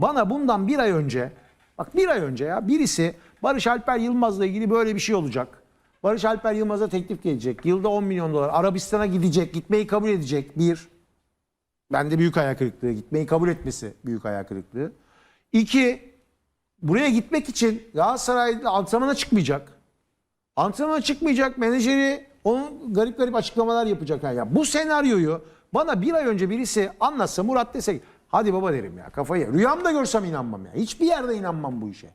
Bana bundan bir ay önce, bak bir ay önce ya birisi Barış Alper Yılmaz'la ilgili böyle bir şey olacak. Barış Alper Yılmaz'a teklif gelecek. Yılda 10 milyon dolar. Arabistan'a gidecek. Gitmeyi kabul edecek. Bir. Bende büyük hayal kırıklığı. Gitmeyi kabul etmesi büyük hayal kırıklığı. İki. Buraya gitmek için Galatasaray'da antrenmana çıkmayacak. Antrenmana çıkmayacak. Menajeri onun garip garip açıklamalar yapacak. Yani ya bu senaryoyu bana bir ay önce birisi anlatsa Murat dese ki, hadi baba derim ya kafayı. Rüyamda görsem inanmam ya. Hiçbir yerde inanmam bu işe.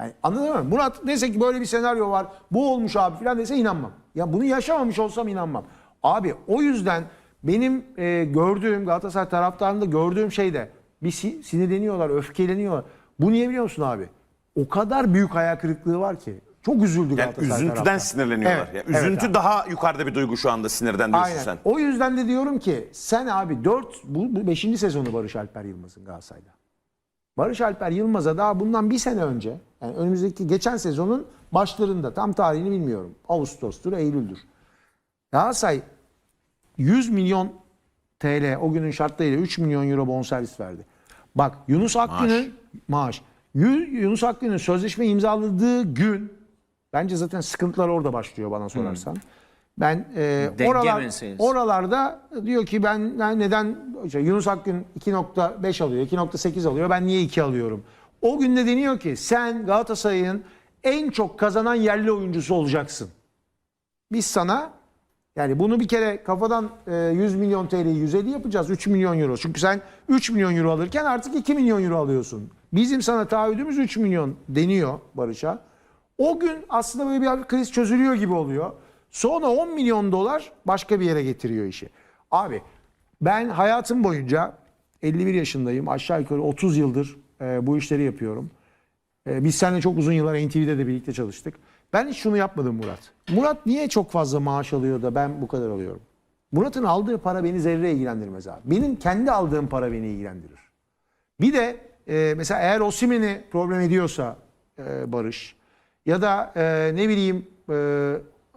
Yani anladın mı? Murat dese ki böyle bir senaryo var. Bu olmuş abi falan dese inanmam. Ya bunu yaşamamış olsam inanmam. Abi o yüzden benim e, gördüğüm Galatasaray taraftarında gördüğüm şey de bir si- sinirleniyorlar, öfkeleniyorlar. Bu niye biliyor musun abi? O kadar büyük hayal kırıklığı var ki. Çok üzüldü Yani Galatasaray üzüntüden taraftarı. sinirleniyorlar. Evet, Yani evet üzüntü abi. daha yukarıda bir duygu şu anda sinirden diyorsun Aynen. sen. O yüzden de diyorum ki sen abi 4 bu, bu 5. sezonu Barış Alper Yılmaz'ın Galatasaray'da. Barış Alper Yılmaz'a daha bundan bir sene önce yani önümüzdeki geçen sezonun başlarında tam tarihini bilmiyorum. Ağustos'tur, Eylül'dür. Galatasaray 100 milyon TL o günün şartlarıyla 3 milyon euro bonservis verdi. Bak Yunus Akgün'ün maaş. Yu- Yunus Akgün'ün sözleşme imzaladığı gün bence zaten sıkıntılar orada başlıyor bana sorarsan. Ben e, Denge oralar, meselesi. oralarda diyor ki ben ben neden işte Yunus Akgün 2.5 alıyor, 2.8 alıyor. Ben niye 2 alıyorum? O günde deniyor ki sen Galatasaray'ın en çok kazanan yerli oyuncusu olacaksın. Biz sana yani bunu bir kere kafadan e, 100 milyon TL'yi 150 yapacağız. 3 milyon euro. Çünkü sen 3 milyon euro alırken artık 2 milyon euro alıyorsun. Bizim sana taahhüdümüz 3 milyon deniyor Barış'a. O gün aslında böyle bir kriz çözülüyor gibi oluyor. Sonra 10 milyon dolar başka bir yere getiriyor işi. Abi ben hayatım boyunca 51 yaşındayım. Aşağı yukarı 30 yıldır e, bu işleri yapıyorum. Ee, Biz seninle çok uzun yıllar NTV'de de birlikte çalıştık. Ben hiç şunu yapmadım Murat. Murat niye çok fazla maaş alıyor da ben bu kadar alıyorum? Murat'ın aldığı para beni zerre ilgilendirmez abi. Benim kendi aldığım para beni ilgilendirir. Bir de e, mesela eğer Osimhen'i problem ediyorsa e, Barış ya da e, ne bileyim e,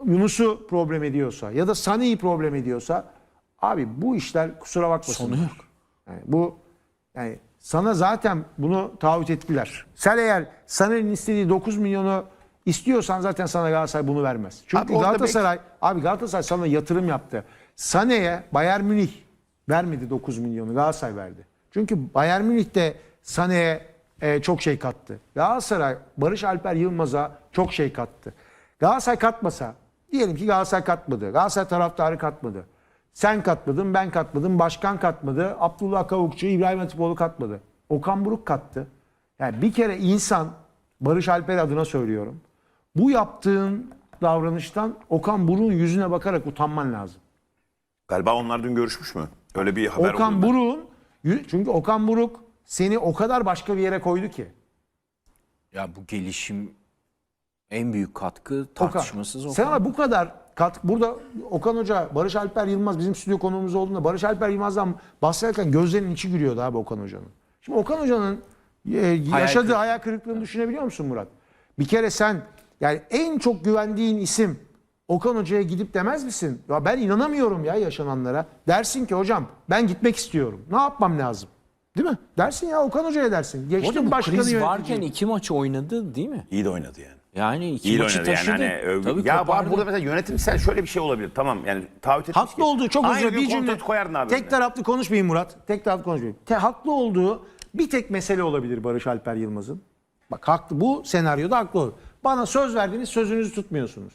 Yunus'u problem ediyorsa ya da Sané'yi problem ediyorsa abi bu işler kusura bakmasın. Sonu yok. Yani bu yani sana zaten bunu taahhüt ettiler. Sen eğer Sané'nin istediği 9 milyonu istiyorsan zaten sana Galatasaray bunu vermez. Çünkü Abi Galatasaray abi Galatasaray sana yatırım yaptı. Sané'ye Bayern Münih vermedi 9 milyonu Galatasaray verdi. Çünkü Bayern Münih de Sané'ye e, çok şey kattı. Galatasaray Barış Alper Yılmaz'a çok şey kattı. Galatasaray katmasa diyelim ki Galatasaray katmadı. Galatasaray taraftarı katmadı. Sen katmadın, ben katmadım, başkan katmadı, Abdullah Kavukçu, İbrahim Hatipoğlu katmadı. Okan Buruk kattı. Yani bir kere insan, Barış Alper adına söylüyorum, bu yaptığın davranıştan Okan Buruk'un yüzüne bakarak utanman lazım. Galiba onlar dün görüşmüş mü? Öyle bir haber Okan. Buruk'un, çünkü Okan Buruk seni o kadar başka bir yere koydu ki. Ya bu gelişim en büyük katkı Okan. tartışmasız Okan. Sen ama bu kadar kat, burada Okan Hoca, Barış Alper Yılmaz bizim stüdyo konuğumuz olduğunda Barış Alper Yılmaz'dan bahsederken gözlerinin içi gülüyordu abi Okan Hoca'nın. Şimdi Okan Hoca'nın e, yaşadığı kırıklığı. hayal kırıklığını düşünebiliyor musun Murat? Bir kere sen yani en çok güvendiğin isim Okan Hoca'ya gidip demez misin? Ya ben inanamıyorum ya yaşananlara. Dersin ki hocam ben gitmek istiyorum. Ne yapmam lazım? Değil mi? Dersin ya Okan Hoca'ya dersin. Geçtim bu başkanı kriz yöneticiyi. varken iki maç oynadı değil mi? İyi de oynadı yani. Yani iki İyi de maçı oynadı yani. taşıdı. Hani, övgü- Tabii ya kopardı. burada mesela yönetimsel şöyle bir şey olabilir. Tamam yani taahhüt etmiş Haklı ki. olduğu çok Aynı özür gün bir cümle. kontrat koyardın abi. Tek önüne. taraflı konuşmayayım Murat. Tek taraflı konuşmayayım. Te, haklı olduğu bir tek mesele olabilir Barış Alper Yılmaz'ın. Bak haklı bu senaryoda haklı olur. Bana söz verdiniz sözünüzü tutmuyorsunuz.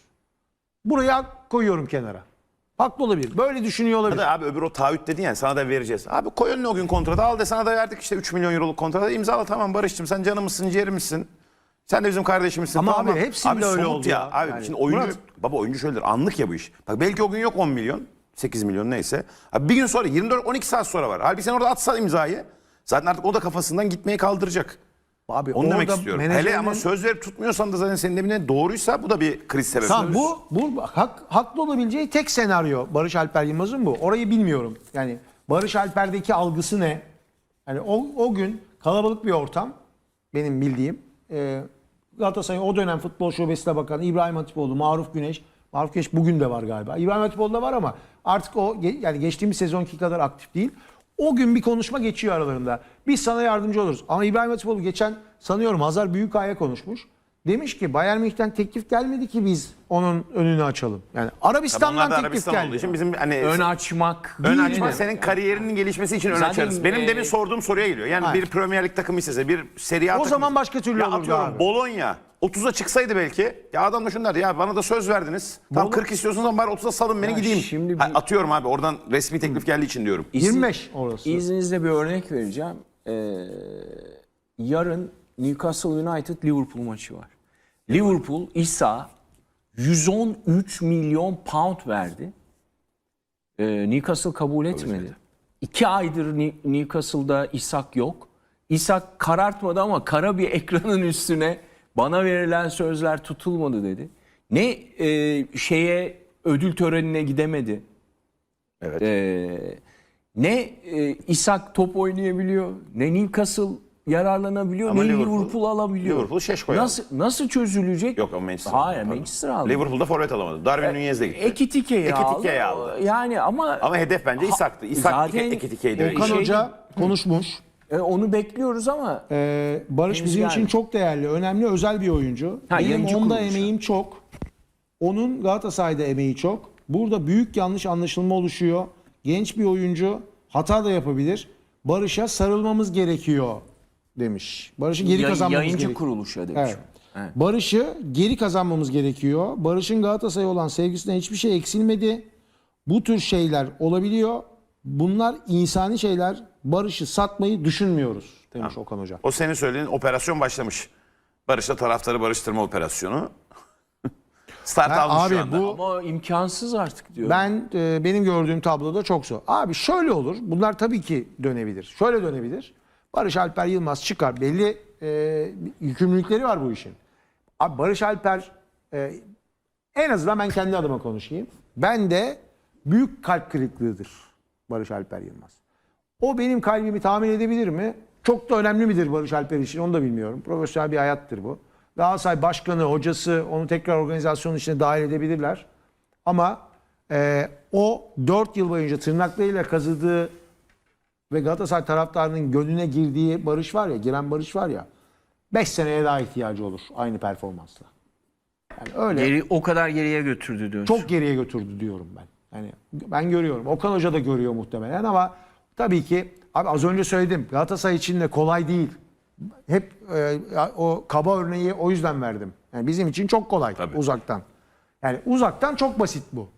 Buraya koyuyorum kenara. Haklı olabilir. Böyle düşünüyor olabilir. Ya da abi öbür o taahhüt dedin yani sana da vereceğiz. Abi koy önüne o gün kontratı al de sana da verdik işte 3 milyon euroluk kontratı imzala tamam Barış'cığım sen canımızsın ciğerimizsin. Sen de bizim kardeşimizsin. Ama tamam. abi hepsinde öyle somut oldu ya. ya. Abi Yani şimdi oyuncu Murat- baba oyuncu şöyledir anlık ya bu iş. Bak belki o gün yok 10 milyon 8 milyon neyse. Abi bir gün sonra 24 12 saat sonra var. Halbuki sen orada atsan imzayı zaten artık o da kafasından gitmeyi kaldıracak. Abi Onu demek istiyorum. menajerinin- Hele ama söz verip tutmuyorsan da zaten senin evine doğruysa bu da bir kriz sebebi. Tamam bu, bu hak, haklı olabileceği tek senaryo Barış Alper Yılmaz'ın bu. Orayı bilmiyorum. Yani Barış Alper'deki algısı ne? Yani o, o gün kalabalık bir ortam benim bildiğim. E, Galatasaray'ın o dönem futbol şubesine bakan İbrahim Hatipoğlu, Maruf Güneş. Maruf Güneş bugün de var galiba. İbrahim Hatipoğlu da var ama artık o yani geçtiğimiz sezonki kadar aktif değil. O gün bir konuşma geçiyor aralarında. Biz sana yardımcı oluruz. Ama İbrahim Hatipoğlu geçen sanıyorum Hazar Büyükay'a konuşmuş. Demiş ki Bayern Münih'ten teklif gelmedi ki biz onun önünü açalım. Yani Tabii Arabistan'dan onlar da teklif Arabistan geldi. olduğu için bizim hani Ön açmak. ön değil açma mi? senin kariyerinin gelişmesi için ön Zaten, açarız. Benim e, demin sorduğum soruya geliyor. Yani Hayır. bir Premier Lig takımı istese, bir Serie A O takımı zaman istese- başka türlü olurdu atıyorum abi. Bologna 30'a çıksaydı belki. Ya adam da şunu derdi ya bana da söz verdiniz. Tam Bolo- 40 istiyorsunuz ama bari 30'a salın beni Ya gideyim. şimdi bir- Ha, atıyorum abi oradan resmi teklif geldiği için diyorum. İzin- 25 orası. İzninizle bir örnek vereceğim. Ee, yarın Newcastle United Liverpool maçı var. Liverpool İsa 113 milyon pound verdi. Ee, Newcastle kabul etmedi. İki aydır Ni- Newcastle'da İshak yok. İshak karartmadı ama kara bir ekranın üstüne bana verilen sözler tutulmadı dedi. Ne e, şeye ödül törenine gidemedi. Evet. Ee, ne e, İshak top oynayabiliyor, ne Newcastle yararlanabiliyor, Ama ne Liverpool- Liverpool, alabiliyor. Liverpool aldı. Nasıl nasıl çözülecek? Yok ama Manchester Hayır, aldı. Manchester aldı. Liverpool'da forvet alamadı. Darwin Nunez de gitti. Ekitike'yi Ekitike'yi aldı. aldı. Yani ama, Ama hedef bence İshak'tı. İshak Ekitike'ydi. Okan şey- Hoca konuşmuş. E, onu bekliyoruz ama Ee, Barış Henüz bizim gelmedi. için çok değerli, önemli, özel bir oyuncu. Ha, Benim yayıncı onda kuruluş. emeğim çok. Onun Galatasaray'da emeği çok. Burada büyük yanlış anlaşılma oluşuyor. Genç bir oyuncu hata da yapabilir. Barış'a sarılmamız gerekiyor demiş. Barış'ı geri yay- kazanmamız yayıncı gerekiyor. kuruluşa demiş. Evet. Evet. Barış'ı geri kazanmamız gerekiyor. Barış'ın Galatasaray'a olan sevgisinden hiçbir şey eksilmedi. Bu tür şeyler olabiliyor. Bunlar insani şeyler. Barış'ı satmayı düşünmüyoruz demiş Okan Hoca. O senin söylediğin operasyon başlamış. Barış'la taraftarı barıştırma operasyonu. Start Ben- almış abi şu anda. bu Ama imkansız artık diyor. Ben e, benim gördüğüm tabloda çok zor. Abi şöyle olur. Bunlar tabii ki dönebilir. Şöyle dönebilir. Barış Alper Yılmaz çıkar. Belli e, yükümlülükleri var bu işin. Abi Barış Alper e, en azından ben kendi adıma konuşayım. Ben de büyük kalp kırıklığıdır Barış Alper Yılmaz. O benim kalbimi tahmin edebilir mi? Çok da önemli midir Barış Alper için onu da bilmiyorum. Profesyonel bir hayattır bu. Galatasaray başkanı, hocası onu tekrar organizasyonun içine dahil edebilirler. Ama e, o 4 yıl boyunca tırnaklarıyla kazıdığı ve Galatasaray taraftarının gönlüne girdiği Barış var ya, giren Barış var ya 5 seneye daha ihtiyacı olur aynı performansla. Yani öyle Geri, o kadar geriye götürdü diyorsun. çok geriye götürdü diyorum ben. Yani ben görüyorum. Okan Hoca da görüyor muhtemelen ama tabii ki abi az önce söyledim. Galatasaray için de kolay değil. Hep e, o kaba örneği o yüzden verdim. Yani bizim için çok kolay Tabii. uzaktan. Yani uzaktan çok basit bu.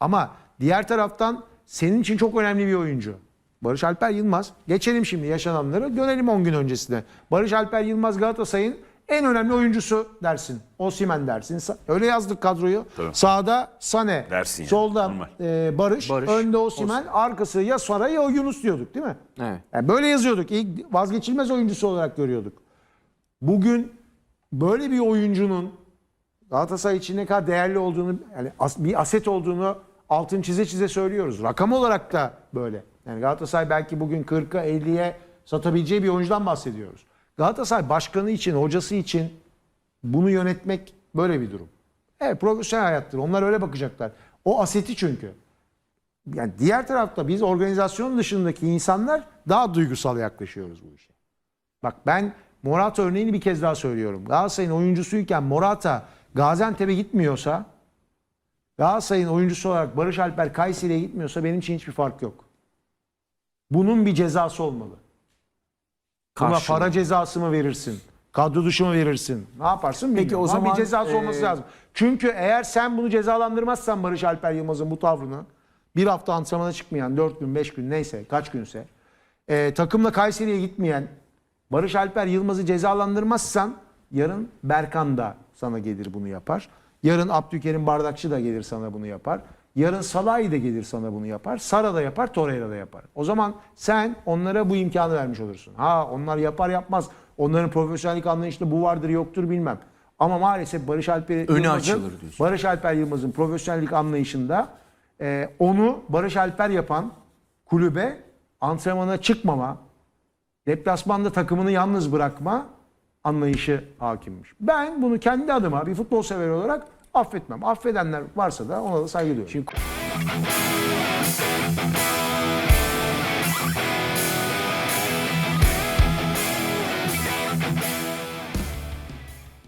Ama diğer taraftan senin için çok önemli bir oyuncu. Barış Alper Yılmaz. Geçelim şimdi yaşananları. Dönelim 10 gün öncesine. Barış Alper Yılmaz Galatasaray'ın en önemli oyuncusu dersin. Osimhen dersin. Öyle yazdık kadroyu. Tabii. Sağda Sane. Dersin yani, Solda normal. e, Barış, Barış, Önde Osimhen. Arkası ya Sara ya Yunus diyorduk değil mi? Evet. Yani böyle yazıyorduk. İlk vazgeçilmez oyuncusu olarak görüyorduk. Bugün böyle bir oyuncunun Galatasaray için ne kadar değerli olduğunu, yani as- bir aset olduğunu altın çize çize söylüyoruz. Rakam olarak da böyle. Yani Galatasaray belki bugün 40'a 50'ye satabileceği bir oyuncudan bahsediyoruz. Galatasaray başkanı için, hocası için bunu yönetmek böyle bir durum. Evet profesyonel hayattır. Onlar öyle bakacaklar. O aseti çünkü. Yani diğer tarafta biz organizasyon dışındaki insanlar daha duygusal yaklaşıyoruz bu işe. Bak ben Morata örneğini bir kez daha söylüyorum. Galatasaray'ın oyuncusuyken Morata Gaziantep'e gitmiyorsa Galatasaray'ın oyuncusu olarak Barış Alper Kayseri'ye gitmiyorsa benim için hiçbir fark yok. Bunun bir cezası olmalı. Buna Karşılığı. para cezası mı verirsin? Kadro dışı mı verirsin? Ne yaparsın bilmiyorum. Peki o Ama zaman, bir cezası olması e, lazım. Çünkü eğer sen bunu cezalandırmazsan Barış Alper Yılmaz'ın bu tavrını bir hafta antrenmana çıkmayan 4 gün 5 gün neyse kaç günse e, takımla Kayseri'ye gitmeyen Barış Alper Yılmaz'ı cezalandırmazsan yarın Berkan da sana gelir bunu yapar. Yarın Abdülkerim Bardakçı da gelir sana bunu yapar. Yarın Salahi de gelir sana bunu yapar. Sara da yapar, Torreira da yapar. O zaman sen onlara bu imkanı vermiş olursun. Ha onlar yapar yapmaz. Onların profesyonellik anlayışında bu vardır yoktur bilmem. Ama maalesef Barış Alper Yılmaz'ın-. Barış Alper Yılmaz'ın profesyonellik anlayışında e, onu Barış Alper yapan kulübe antrenmana çıkmama, deplasmanda takımını yalnız bırakma anlayışı hakimmiş. Ben bunu kendi adıma bir futbol sever olarak affetmem. Affedenler varsa da ona da saygı duyuyorum. Şimdi